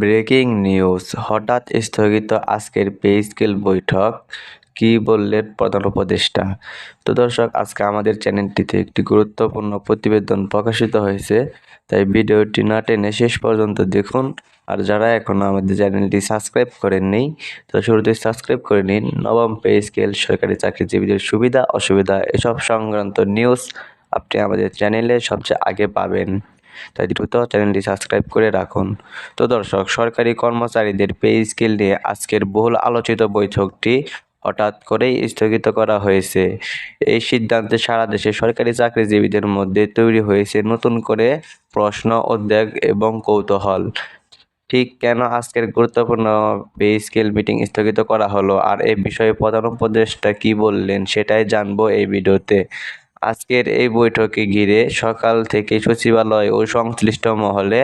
Breaking news. হঠাৎ স্থগিত আজকের পে স্কেল বৈঠক, কী বললেন প্রধান উপদেষ্টা? তো দর্শক, আজকে আমাদের চ্যানেলটিতে একটি গুরুত্বপূর্ণ প্রতিবেদন প্রকাশিত হয়েছে, তাই ভিডিওটি না টেনে শেষ পর্যন্ত দেখুন। আর যারা এখনও আমাদের চ্যানেলটি সাবস্ক্রাইব করেননি, তো শুরুতে সাবস্ক্রাইব করে নিন। নবম পে স্কেল সরকারি চাকরিজীবীদের সুবিধা, অসুবিধা, এসব সংক্রান্ত নিউজ আপনি আমাদের চ্যানেলে সবচেয়ে আগে পাবেন। তাই দ্রুত চ্যানেলটি সাবস্ক্রাইব করে রাখুন। তো দর্শক, সরকারি কর্মচারীদের পে স্কেল নিয়ে আজকের বহুল আলোচিত বৈঠকটি হঠাৎ করেই স্থগিত করা হয়েছে। এই সিদ্ধান্তে সারা দেশে সরকারি চাকরিজীবীদের মধ্যে তৈরি হয়েছে নতুন করে প্রশ্ন, উদ্বেগ এবং কৌতূহল। ঠিক কেন আজকের গুরুত্বপূর্ণ পে স্কেল মিটিং স্থগিত করা হলো আর এ বিষয়ে প্রধান উপদেষ্টা কী বললেন সেটাই জানব এই ভিডিওতে। আজকের এই বৈঠকে ঘিরে সকাল থেকে সচিবালয় ও সংশ্লিষ্ট মহলে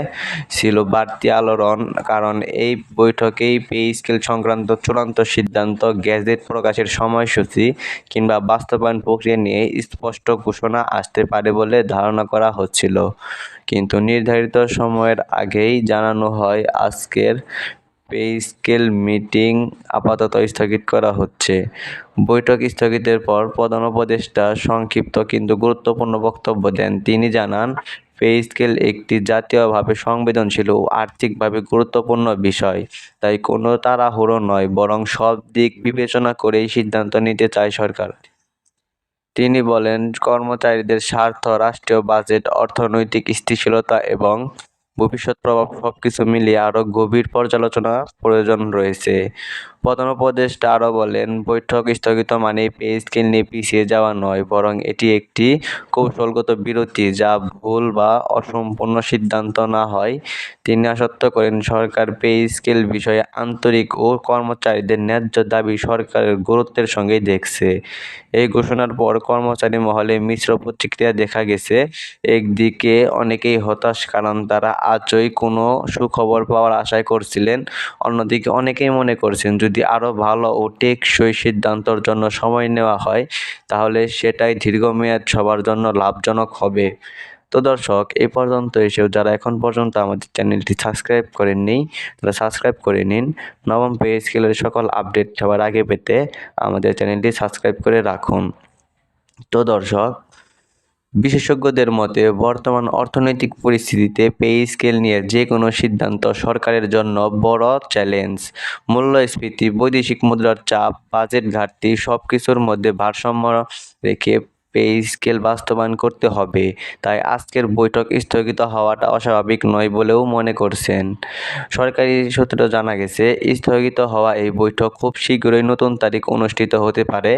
ছিল বাড়তি আলোড়ন, কারণ এই বৈঠকেই পে স্কেল সংক্রান্ত চূড়ান্ত সিদ্ধান্ত, গ্যাজেট প্রকাশের সময়সূচি কিংবা বাস্তবায়ন প্রক্রিয়া নিয়ে স্পষ্ট ঘোষণা আসতে পারে বলে ধারণা করা হচ্ছিল। কিন্তু নির্ধারিত সময়ের আগেই জানানো হয়, আজকের পে স্কেল মিটিং আপাতত স্থগিত করা হচ্ছে। বৈঠক স্থগিতের পর প্রধান উপদেষ্টা সংক্ষিপ্ত কিন্তু গুরুত্বপূর্ণ বক্তব্য দেন। তিনি জানান পে স্কেল একটি জাতীয়ভাবে সংবেদনশীল ও আর্থিকভাবে গুরুত্বপূর্ণ বিষয়, তাই কোনো তাড়াহুড়ো নয়, বরং সব দিক বিবেচনা করেই সিদ্ধান্ত নিতে চায় সরকার। তিনি বলেন, কর্মচারীদের স্বার্থ, রাষ্ট্রীয় বাজেট, অর্থনৈতিক স্থিতিশীলতা এবং ভবিষ্যৎ প্রভাব সবকিছু মিলিয়ে আরও গভীর পর্যালোচনা প্রয়োজন রয়েছে। প্রধান উপদেষ্টা আরও বলেন, বৈঠক স্থগিত মানে পে স্কেল নিয়ে পিছিয়ে যাওয়া নয়, বরং এটি একটি কৌশলগত বিরতি যা ভুল বা অসম্পূর্ণ সিদ্ধান্ত না হয়। তিনি আশ্বস্ত করেন, সরকার পে স্কেল বিষয়ে আন্তরিক ও কর্মচারীদের ন্যায্য দাবি সরকারের গুরুত্বের সঙ্গেই দেখছে। এই ঘোষণার পর কর্মচারী মহলে মিশ্র প্রতিক্রিয়া দেখা গেছে। একদিকে অনেকেই হতাশ, কারণ তারা আজই কোনো সুখবর পাওয়ার আশায় করছিলেন, অন্যদিকে অনেকেই মনে করছেন যদি আরও ভালো ও টেকসই সিদ্ধান্তর জন্য সময় নেওয়া হয়, তাহলে সেটাই দীর্ঘমেয়াদ সবার জন্য লাভজনক হবে। তো দর্শক, এ পর্যন্ত এসেও যারা এখন পর্যন্ত আমাদের চ্যানেলটি সাবস্ক্রাইব করেননি, তারা সাবস্ক্রাইব করে নিন। নবম পে স্কেলের সকল আপডেট সবার আগে পেতে আমাদের চ্যানেলটি সাবস্ক্রাইব করে রাখুন। তো দর্শক বিশেষজ্ঞদের মতে, বর্তমান অর্থনৈতিক পরিস্থিতিতে পে স্কেল নিয়ে যে কোনো সিদ্ধান্ত সরকারের জন্য বড় চ্যালেঞ্জ। মূল্যস্ফীতি, বৈদেশিক মুদ্রার চাপ, বাজেট ঘাটতি সব কিছুর মধ্যে ভারসাম্য রেখে পে স্কেল বাস্তবায়ন করতে হবে। তাই আজকের বৈঠক স্থগিত হওয়াটা অস্বাভাবিক নয় বলেও মনে করছেন। সরকারি সূত্রে জানা গেছে, স্থগিত হওয়া এই বৈঠক খুব শীঘ্রই নতুন তারিখ অনুষ্ঠিত হতে পারে।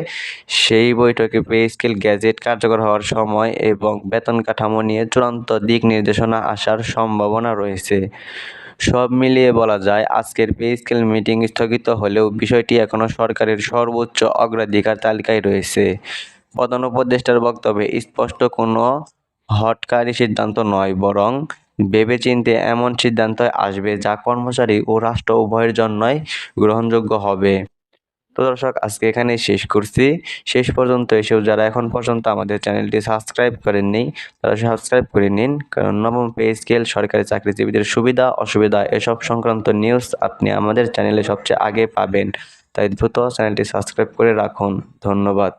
সেই বৈঠকে পে স্কেল গ্যাজেট কার্যকর হওয়ার সময় এবং বেতন কাঠামো নিয়ে চূড়ান্ত দিক নির্দেশনা আসার সম্ভাবনা রয়েছে। সব মিলিয়ে বলা যায়, আজকের পে স্কেল মিটিং স্থগিত হলেও বিষয়টি এখনও সরকারের সর্বোচ্চ অগ্রাধিকার তালিকায় রয়েছে। প্রধান উপদেষ্টার বক্তব্যে স্পষ্ট কোনো হটকারী সিদ্ধান্ত নয়, বরং ভেবেচিন্তে এমন সিদ্ধান্ত আসবে যা কর্মচারী ও রাষ্ট্র উভয়ের জন্যই গ্রহণযোগ্য হবে। তো দর্শক, আজকে এখানেই শেষ করছি। শেষ পর্যন্ত এসেও যারা এখন পর্যন্ত আমাদের চ্যানেলটি সাবস্ক্রাইব করেননি, তারা সাবস্ক্রাইব করে নিন, কারণ নবম পে স্কেল সরকারি চাকরিজীবীদের সুবিধা, অসুবিধা, এসব সংক্রান্ত নিউজ আপনি আমাদের চ্যানেলে সবচেয়ে আগে পাবেন। তাই দ্রুত চ্যানেলটি সাবস্ক্রাইব করে রাখুন। ধন্যবাদ।